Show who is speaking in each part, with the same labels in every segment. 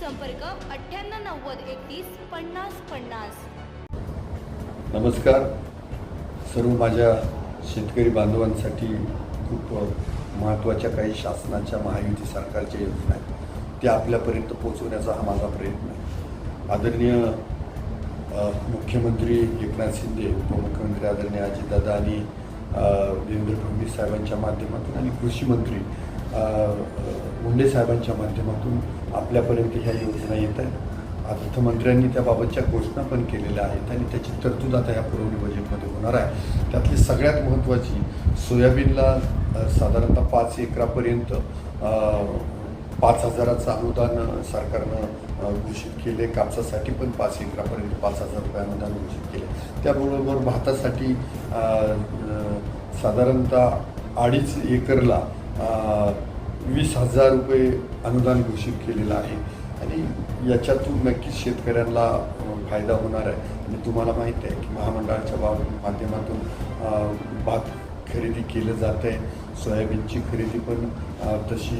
Speaker 1: संपर्क अठ्ठ्याण्णव नव्वद एकतीस पन्नास पन्नास.
Speaker 2: नमस्कार. सर्व माझ्या शेतकरी बांधवांसाठी खूप महत्त्वाच्या काही शासनाच्या महायुती सरकारच्या योजना आहेत. त्या आपल्यापर्यंत पोहोचवण्याचा हा माझा प्रयत्न आहे. आदरणीय मुख्यमंत्री एकनाथ शिंदे उपमुख्यमंत्री आदरणीय अजितदादा आणि देवेंद्र फडणवीस साहेबांच्या माध्यमातून आणि कृषी मंत्री मुंडे साहेबांच्या माध्यमातून आपल्यापर्यंत ह्या योजना येत आहेत. अर्थमंत्र्यांनी त्याबाबतच्या घोषणा पण केलेल्या आहेत आणि त्याची तरतूद आता या पुरवणी बजेटमध्ये होणार आहे. त्यातली सगळ्यात महत्त्वाची सोयाबीनला साधारणतः पाच एकरापर्यंत पाच हजाराचं अनुदान सरकारनं घोषित केले कापसासाठी पण पाच एकरापर्यंत पाच हजार रुपये अनुदान घोषित केले त्याबरोबर भातासाठी साधारणतः अडीच एकरला वीस हजार रुपये अनुदान घोषित केलेलं आहे. आणि याच्यातून नक्कीच शेतकऱ्यांना फायदा होणार आहे. आणि तुम्हाला माहीत आहे की महामंडळाच्या बा माध्यमातून भात खरेदी केलं जात आहे. सोयाबीनची खरेदी पण तशी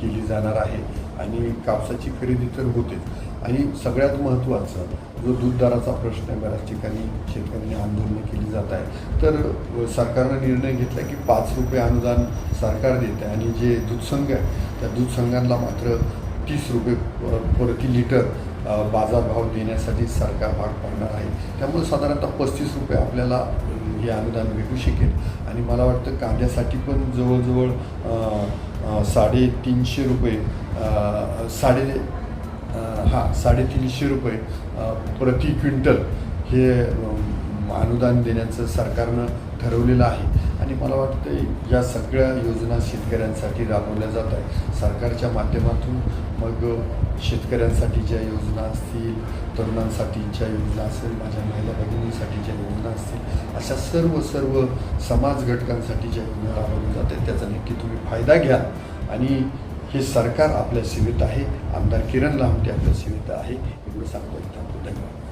Speaker 2: केली जाणार आहे. आणि कापसाची खरेदी तर होतेच. आणि सगळ्यात महत्त्वाचं जो दूध दराचा प्रश्न आहे बऱ्याच ठिकाणी शेतकऱ्यांनी आंदोलनं केली जात आहे. तर सरकारनं निर्णय घेतला की पाच रुपये अनुदान सरकार देते आणि जे दूध संघ आहे त्या दूध संघांना मात्र तीस रुपये प्रति लिटर बाजारभाव देण्यासाठी सरकार भाग पाडणार आहे. त्यामुळे साधारणतः पस्तीस रुपये आपल्याला म्हणजे हे अनुदान भेटू शकेल. आणि मला वाटतं कांद्यासाठी पण जवळजवळ साडेतीनशे रुपये साडे हां साडेतीनशे रुपये प्रति क्विंटल हे अनुदान देण्याचं सरकारनं ठरवलेलं आहे. आणि मला वाटतं या सगळ्या योजना शेतकऱ्यांसाठी राबवल्या जात आहेत. सरकारच्या माध्यमातून मग शेतकऱ्यांसाठीच्या योजना असतील तरुणांसाठीच्या योजना असेल माझ्या महिला भगिनींसाठीच्या योजना असतील अशा सर्व सर्व समाज घटकांसाठी ज्या योजना राबवल्या जात आहेत त्याचा नक्की तुम्ही फायदा घ्या. आणि हे सरकार आपल्या सेवेत आहे. आमदार किरण लामटे आपल्या सेवेत आहे. एवढं सांगतो धन्यवाद.